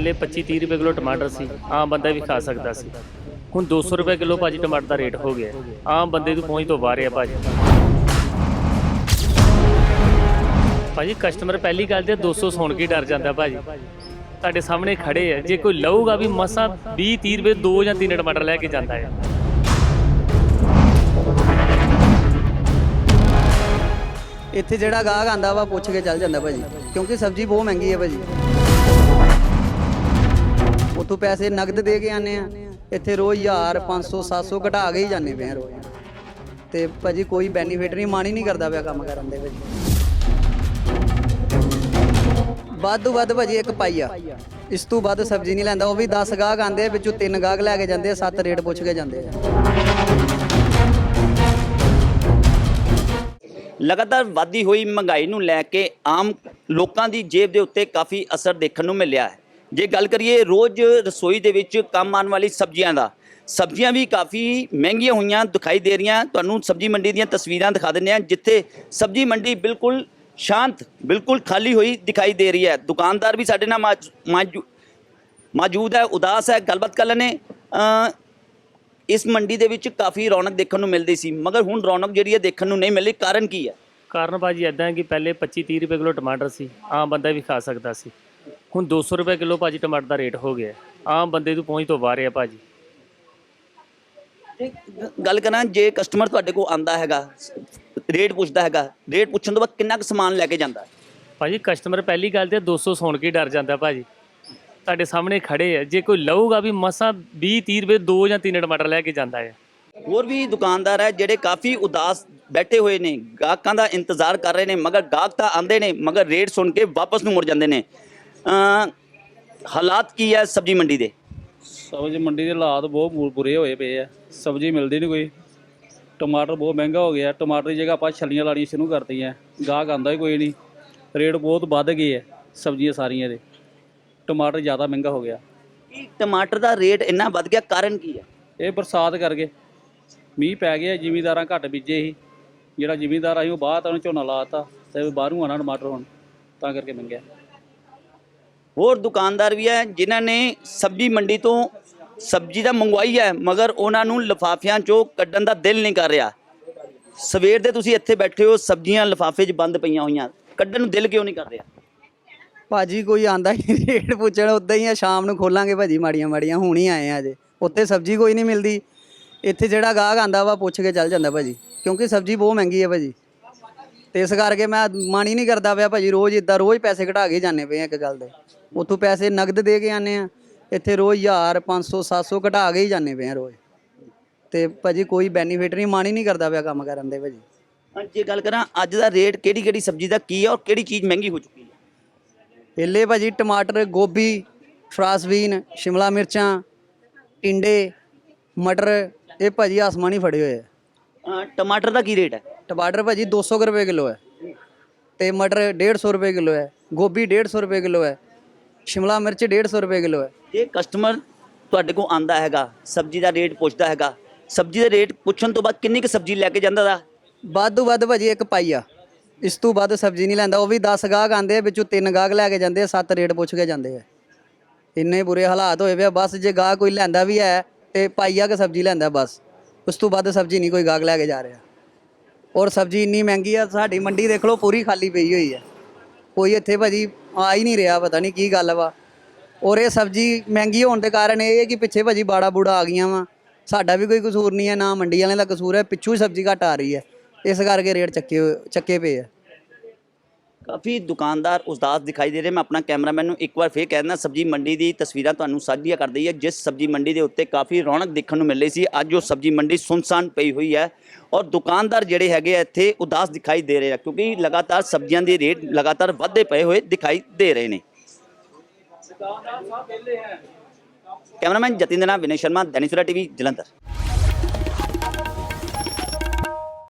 ਪਹਿਲੇ 25 30 ਰੁਪਏ ਕਿਲੋ ਟਮਾਟਰ ਸੀ, ਆਮ ਬੰਦਾ ਵੀ ਖਾ ਸਕਦਾ ਸੀ। ਹੁਣ 200 ਰੁਪਏ ਕਿਲੋ ਭਾਜੀ ਟਮਾਟਰ ਦਾ ਰੇਟ ਹੋ ਗਿਆ। ਹੈ। ਆਮ ਬੰਦੇ ਦੀ ਪਹੁੰਚ ਤੋਂ ਬਾਹਰ ਹੈ ਭਾਜੀ। ਭਾਜੀ ਕਸਟਮਰ ਪਹਿਲੀ ਗੱਲ ਤੇ 200 ਸੁਣ ਕੇ ਡਰ ਜਾਂਦਾ ਭਾਜੀ। ਤੁਹਾਡੇ ਸਾਹਮਣੇ ਖੜੇ ਆ। ਜੇ ਕੋਈ ਲਊਗਾ ਵੀ ਮਸਾ 20 30 ਰੁਪਏ ਦੋ ਜਾਂ ਤਿੰਨ ਟਮਾਟਰ ਲੈ ਕੇ ਜਾਂਦਾ ਹੈ। ਇੱਥੇ ਜਿਹੜਾ ਗਾਹਕ ਆਂਦਾ ਵਾ, ਪੁੱਛ ਕੇ ਚੱਲ ਜਾਂਦਾ ਭਾਜੀ। ਕਿਉਂਕਿ ਸਬਜ਼ੀ ਬਹੁਤ ਮਹਿੰਗੀ ਹੈ ਭਾਜੀ। ਉੱਥੋਂ ਪੈਸੇ ਨਗਦ ਦੇ ਕੇ ਆਨੇ ਆ। ਇੱਥੇ ਰੋਜ਼ 1000 500 700 ਘਟਾ ਕੇ ਹੀ ਜਾਂਦੇ ਪਏ ਆ ਰੋਜ਼। ਤੇ ਭਾਜੀ ਕੋਈ ਬੈਨੀਫਿਟ ਨਹੀਂ ਮਾਣੀ ਨਹੀਂ ਕਰਦਾ ਪਿਆ ਕੰਮ ਕਰਨ ਦੇ ਵਿੱਚ। ਵੱਧ ਤੋਂ ਵੱਧ ਭਾਜੀ ਇੱਕ ਪਾਈਆ। ਇਸ ਤੋਂ ਵੱਧ ਸਬਜ਼ੀ ਨਹੀਂ ਲੈਂਦਾ, ਉਹ ਵੀ 10 ਗਾਹਕ ਆਂਦੇ ਵਿੱਚੋਂ ਤਿੰਨ ਗਾਹਕ ਲੈ ਕੇ ਜਾਂਦੇ ਆ, ਸੱਤ ਰੇਟ ਪੁੱਛ ਕੇ ਜਾਂਦੇ ਆ। ਲਗਾਤਾਰ ਵਾਧੀ ਹੋਈ ਮਹਿੰਗਾਈ ਨੂੰ ਲੈ ਕੇ ਆਮ ਲੋਕਾਂ ਦੀ ਜੇਬ ਦੇ ਉੱਤੇ ਕਾਫੀ ਅਸਰ ਦੇਖਣ ਨੂੰ ਮਿਲਿਆ ਹੈ। ਜੇ ਗੱਲ ਕਰੀਏ ਰੋਜ਼ ਰਸੋਈ ਦੇ ਵਿੱਚ ਕੰਮ ਆਉਣ ਵਾਲੀ ਸਬਜ਼ੀਆਂ ਦਾ, ਸਬਜ਼ੀਆਂ ਵੀ ਕਾਫੀ ਮਹਿੰਗੀਆਂ ਹੋਈਆਂ ਦਿਖਾਈ ਦੇ ਰਹੀਆਂ। ਤੁਹਾਨੂੰ ਸਬਜ਼ੀ ਮੰਡੀ ਦੀਆਂ ਤਸਵੀਰਾਂ ਦਿਖਾ ਦਿੰਦੇ ਹਾਂ, ਜਿੱਥੇ ਸਬਜ਼ੀ ਮੰਡੀ ਬਿਲਕੁਲ ਸ਼ਾਂਤ, ਬਿਲਕੁਲ ਖਾਲੀ ਹੋਈ ਦਿਖਾਈ ਦੇ ਰਹੀ ਹੈ। ਦੁਕਾਨਦਾਰ ਵੀ ਸਾਡੇ ਨਾਲ ਮਾਜ- ਮਾਜੂ- ਮੌਜੂਦ ਹੈ, ਉਦਾਸ ਹੈ, ਗੱਲਬਾਤ ਕਰ ਲੈਣੇ ਇਸ ਮੰਡੀ ਦੇ ਵਿੱਚ ਕਾਫੀ ਰੌਣਕ ਦੇਖਣ ਨੂੰ ਮਿਲਦੀ ਸੀ, ਮਗਰ ਹੁਣ ਰੌਣਕ ਜਿਹੜੀ ਹੈ ਦੇਖਣ ਨੂੰ ਨਹੀਂ ਮਿਲੀ, ਕਾਰਨ ਕੀ ਹੈ? ਕਾਰਨ ਭਾਜੀ ਇਦਾਂ ਹੈ ਕਿ ਪਹਿਲੇ 25 30 ਰੁਪਏ ਕਿਲੋ ਟਮਾਟਰ ਸੀ, ਆਮ ਬੰਦਾ ਵੀ ਖਾ ਸਕਦਾ ਸੀ। ਹੁਣ 200 ਰੁਪਏ ਕਿਲੋ ਭਾਜੀ ਟਮਾਟਰ ਦਾ ਰੇਟ ਹੋ ਗਿਆ। ਹੈ। ਆਮ ਬੰਦੇ ਦੀ ਪਹੁੰਚ ਤੋਂ ਬਾਹਰ ਹੈ ਭਾਜੀ। ਗੱਲ ਕਰਾਂ ਜੇ ਕਸਟਮਰ ਤੁਹਾਡੇ ਕੋਲ ਆਂਦਾ ਹੈਗਾ ਰੇਟ ਪੁੱਛਦਾ ਹੈਗਾ ਰੇਟ ਪੁੱਛਣ ਤੋਂ ਬਾਅਦ ਕਿੰਨਾ ਕੁ ਸਮਾਨ ਲੈ ਕੇ ਜਾਂਦਾ? ਹੈ? ਭਾਜੀ ਕਸਟਮਰ ਪਹਿਲੀ ਗੱਲ ਤੇ 200 ਸੁਣ ਕੇ ਹੀ ਡਰ ਜਾਂਦਾ ਭਾਜੀ। ਤੁਹਾਡੇ ਸਾਹਮਣੇ ਖੜੇ ਆ। ਜੇ ਕੋਈ ਲਊਗਾ ਵੀ ਮਸਾ 20 30 ਰੁਪਏ ਦੋ ਜਾਂ ਤਿੰਨ ਟਮਾਟਰ ਲੈ ਕੇ ਜਾਂਦਾ ਹੈ ਹੋਰ ਵੀ ਦੁਕਾਨਦਾਰ ਹੈ ਜਿਹੜੇ ਕਾਫੀ ਉਦਾਸ ਬੈਠੇ ਹੋਏ ਨੇ ਗਾਹਕਾਂ ਦਾ ਇੰਤਜ਼ਾਰ ਕਰ ਰਹੇ ਨੇ ਮਗਰ ਗਾਹਕ ਤਾਂ ਆਂਦੇ ਨੇ ਮਗਰ ਰੇਟ ਸੁਣ ਕੇ ਵਾਪਸ ਨੂੰ ਮੁੜ ਜਾਂਦੇ ਨੇ। ਅਮ ਹਾਲਾਤ ਕੀ ਹੈ ਸਬਜ਼ੀ ਮੰਡੀ ਦੇ? ਸਬਜ਼ੀ ਮੰਡੀ ਦੇ ਹਾਲਾਤ ਬਹੁਤ ਬੁ- ਬੁਰੇ ਹੋਏ ਪਏ ਆ। ਸਬਜ਼ੀ ਮਿਲਦੀ ਨਹੀਂ ਕੋਈ। ਟਮਾਟਰ ਬਹੁਤ ਮਹਿੰਗਾ ਹੋ ਗਿਆ। ਟਮਾਟਰ ਦੀ ਜਗ੍ਹਾ ਆਪਾਂ ਛੱਲੀਆਂ ਲਾਣੀਆਂ ਸ਼ੁਰੂ ਕਰਤੀਆਂ। ਗਾਹਕ ਆਂਦਾ ਹੀ ਕੋਈ ਨਹੀਂ ਰੇਟ ਬਹੁਤ ਵੱਧ ਗਏ ਆ ਸਬਜ਼ੀਆਂ ਸਾਰੀਆਂ ਦੇ। ਟਮਾਟਰ ਜ਼ਿਆਦਾ ਮਹਿੰਗਾ ਹੋ ਗਿਆ। ਕੀ ਟਮਾਟਰ ਦਾ ਰੇਟ ਇੰਨਾ ਵੱਧ ਗਿਆ? ਕਾਰਨ ਕੀ ਹੈ ਇਹ ਬਰਸਾਤ ਕਰਕੇ ਮੀਂਹ ਪੈ ਗਿਆ ਜ਼ਿਮੀਂਦਾਰਾਂ ਘੱਟ ਬੀਜੇ ਸੀ। ਜਿਹੜਾ ਜ਼ਿਮੀਂਦਾਰ ਆਈ ਉਹ ਬਾਅਦ ਉਹਨੇ ਝੋਨਾ ਲਾਤਾ ਤੇ ਬਾਹਰੋਂ ਆਣਾ ਟਮਾਟਰ ਹੁਣ। ਤਾਂ ਕਰਕੇ ਮਹਿੰਗਾ। ਹੋਰ ਦੁਕਾਨਦਾਰ ਵੀ ਹੈ, ਜਿਨ੍ਹਾਂ ਨੇ ਸਬਜ਼ੀ ਮੰਡੀ ਤੋਂ ਸਬਜ਼ੀ ਤਾਂ ਮੰਗਵਾਈ ਹੈ, ਮਗਰ ਉਹਨਾਂ ਨੂੰ ਲਿਫਾਫਿਆਂ ਚੋਂ ਕੱਢਣ ਦਾ ਦਿਲ ਨਹੀਂ ਕਰ ਰਿਹਾ। ਸਵੇਰ ਦੇ ਤੁਸੀਂ ਇੱਥੇ ਬੈਠੇ ਹੋ, ਸਬਜ਼ੀਆਂ ਲਿਫਾਫੇ 'ਚ ਬੰਦ ਪਈਆਂ ਹੋਈਆਂ, ਕੱਢਣ ਨੂੰ ਦਿਲ ਕਿਉਂ ਨਹੀਂ ਕਰ ਰਿਹਾ? ਭਾਜੀ, ਕੋਈ ਆਂਦਾ ਹੀ ਨਹੀਂ, ਰੇਟ ਪੁੱਛਣ, ਉਦਾਂ ਹੀ ਆ, ਸ਼ਾਮ ਨੂੰ ਖੋਲਾਂਗੇ ਭਾਜੀ, ਮਾੜੀਆਂ ਮਾੜੀਆਂ, ਹੁਣ ਹੀ ਆਏ ਆ ਅਜੇ ਉੱਥੇ ਸਬਜ਼ੀ ਕੋਈ ਨਹੀਂ ਮਿਲਦੀ। ਇੱਥੇ ਜਿਹੜਾ ਗਾਹਕ ਆਂਦਾ ਵਾ, ਪੁੱਛ ਕੇ ਚੱਲ ਜਾਂਦਾ ਭਾਜੀ, ਕਿਉਂਕਿ ਸਬਜ਼ੀ ਬਹੁਤ ਮਹਿੰਗੀ ਹੈ ਭਾਜੀ। ਤੇ ਇਸ ਕਰਕੇ ਮੈਂ ਮਨ ਹੀ ਨਹੀਂ ਕਰਦਾ ਪਿਆ ਭਾਜੀ, ਰੋਜ਼ ਇਦਾਂ ਰੋਜ਼ ਪੈਸੇ ਘਟਾ ਕੇ ਜਾਂਦੇ ਪਏ ਆ ਇੱਕ ਗੱਲ ਦੇ। ਉੱਥੋਂ ਪੈਸੇ ਨਗਦ ਦੇ ਕੇ ਆਨੇ ਆ। ਇੱਥੇ ਰੋਜ਼ 1000 500 700 ਘਟਾ ਕੇ ਹੀ ਜਾਂਦੇ ਪਏ ਆ ਰੋਜ਼। ਤੇ ਭਾਜੀ ਕੋਈ ਬੈਨੀਫਿਟ ਨਹੀਂ ਹੀ ਨਹੀਂ ਕਰਦਾ ਪਿਆ ਕੰਮ ਕਰਨ ਦੇ ਭਾਜੀ। ਹਾਂ, ਜੇ ਗੱਲ ਕਰਾਂ ਅੱਜ ਦਾ ਰੇਟ ਕਿਹੜੀ ਕਿਹੜੀ ਸਬਜ਼ੀ ਦਾ ਕੀ ਹੈ ਔਰ ਕਿਹੜੀ ਚੀਜ਼ ਮਹਿੰਗੀ ਹੋ ਚੁੱਕੀ ਹੈ ਪਹਿਲੇ ਭਾਜੀ ਟਮਾਟਰ ਗੋਭੀ ਫਰਾਸਬੀਨ ਸ਼ਿਮਲਾ ਮਿਰਚਾਂ ਟਿੰਡੇ ਮਟਰ ਇਹ ਭਾਜੀ ਆਸਮਾਨੀ ਫੜੇ ਹੋਏ ਆ। ਟਮਾਟਰ ਦਾ ਕੀ ਰੇਟ ਹੈ ਟਮਾਟਰ ਭਾਜੀ 200 ਕੁ ਰੁਪਏ ਕਿਲੋ ਹੈ ਤੇ ਮਟਰ 150 ਰੁਪਏ ਕਿਲੋ ਹੈ ਗੋਭੀ 150 ਰੁਪਏ ਕਿਲੋ ਹੈ ਸ਼ਿਮਲਾ ਮਿਰਚ 150 ਰੁਪਏ ਕਿਲੋ ਹੈ। ਜੇ ਕਸਟਮਰ ਤੁਹਾਡੇ ਕੋਲ ਆਂਦਾ ਹੈਗਾ ਸਬਜ਼ੀ ਦਾ ਰੇਟ ਪੁੱਛਦਾ ਹੈਗਾ। ਸਬਜ਼ੀ ਦਾ ਰੇਟ ਪੁੱਛਣ ਤੋਂ ਬਾਅਦ ਕਿੰਨੀ ਕੁ ਸਬਜ਼ੀ ਲੈ ਕੇ ਜਾਂਦਾ ਦਾ? ਵੱਧ ਤੋਂ ਵੱਧ ਭਾਜੀ ਇੱਕ ਪਾਈਆ ਇਸ ਤੋਂ ਵੱਧ ਸਬਜ਼ੀ ਨਹੀਂ ਲੈਂਦਾ ਉਹ ਵੀ 10 ਗਾਹਕ ਆਂਦੇ ਆ ਵਿੱਚੋਂ ਤਿੰਨ ਗਾਹਕ ਲੈ ਕੇ ਜਾਂਦੇ ਆ ਸੱਤ ਰੇਟ ਪੁੱਛ ਕੇ ਜਾਂਦੇ ਆ। ਇੰਨੇ ਬੁਰੇ ਹਾਲਾਤ ਹੋਏ ਪਏ ਆ ਬਸ ਜੇ ਗਾਹਕ ਕੋਈ ਲੈਂਦਾ ਵੀ ਹੈ ਤੇ ਪਾਈਆ ਕੇ ਸਬਜ਼ੀ ਲੈਂਦਾ ਬਸ। ਉਸ ਤੋਂ ਵੱਧ ਸਬਜ਼ੀ ਨਹੀਂ ਕੋਈ ਗਾਹਕ ਲੈ ਕੇ ਜਾ ਰਿਹਾ। ਔਰ ਸਬਜ਼ੀ ਇੰਨੀ ਮਹਿੰਗੀ ਆ ਸਾਡੀ ਮੰਡੀ ਦੇਖ ਲਓ ਪੂਰੀ ਖਾਲੀ ਪਈ ਹੋਈ ਹੈ ਕੋਈ ਇੱਥੇ ਭਾਜੀ ਆ ਹੀ ਨਹੀਂ ਰਿਹਾ, ਪਤਾ ਨਹੀਂ ਕੀ ਗੱਲ ਵਾ। ਔਰ ਇਹ ਸਬਜ਼ੀ ਮਹਿੰਗੀ ਹੋਣ ਦੇ ਕਾਰਨ ਇਹ ਹੈ ਕਿ ਪਿੱਛੇ ਭਾਜੀ ਬਾੜਾ ਬੂੜਾ ਆ ਗਈਆਂ ਵਾ। ਸਾਡਾ ਵੀ ਕੋਈ ਕਸੂਰ ਨਹੀਂ ਹੈ, ਨਾ ਮੰਡੀ ਵਾਲਿਆਂ ਦਾ ਕਸੂਰ ਹੈ, ਪਿੱਛੋਂ ਹੀ ਸਬਜ਼ੀ ਘਟ ਆ ਰਹੀ ਹੈ। ਇਸ ਕਰਕੇ ਰੇਟ ਚੱਕੇ ਹੋਏ- ਚੱਕੇ ਪਏ ਆ। ਕਾਫੀ ਦੁਕਾਨਦਾਰ ਉਦਾਸ ਦਿਖਾਈ ਦੇ ਰਹੇ। ਮੈਂ ਆਪਣਾ ਕੈਮਰਾਮੈਨ ਨੂੰ ਇੱਕ ਵਾਰ ਫੇਰ ਕਹਿਣਾ ਸਬਜੀ ਮੰਡੀ ਦੀ ਤਸਵੀਰਾਂ ਤੁਹਾਨੂੰ ਸਾਂਝੀਆਂ ਕਰ ਦਈ ਹੈ ਜਿਸ ਸਬਜੀ ਮੰਡੀ ਦੇ ਉੱਤੇ ਕਾਫੀ ਰੌਣਕ ਦੇਖਣ ਨੂੰ ਮਿਲ ਰਹੀ ਸੀ। ਅੱਜ ਉਹ ਸਬਜੀ ਮੰਡੀ ਸੁਨਸਾਨ ਪਈ ਹੋਈ ਹੈ ਔਰ ਦੁਕਾਨਦਾਰ ਜਿਹੜੇ ਹੈਗੇ ਆ, ਇੱਥੇ ਉਦਾਸ ਦਿਖਾਈ ਦੇ ਰਹੇ ਆ, ਕਿਉਂਕਿ ਲਗਾਤਾਰ ਸਬਜ਼ੀਆਂ ਦੇ ਰੇਟ ਲਗਾਤਾਰ ਵੱਧਦੇ ਪਏ ਹੋਏ ਦਿਖਾਈ ਦੇ ਰਹੇ ਨੇ। ਕੈਮਰਾਮੈਨ ਜਤਿੰਦਰ ਨਾਲ ਵਿਨੈ ਸ਼ਰਮਾ, ਦੈਨਿਕ ਸਵੇਰਾ ਟੀਵੀ, ਜਲੰਧਰ।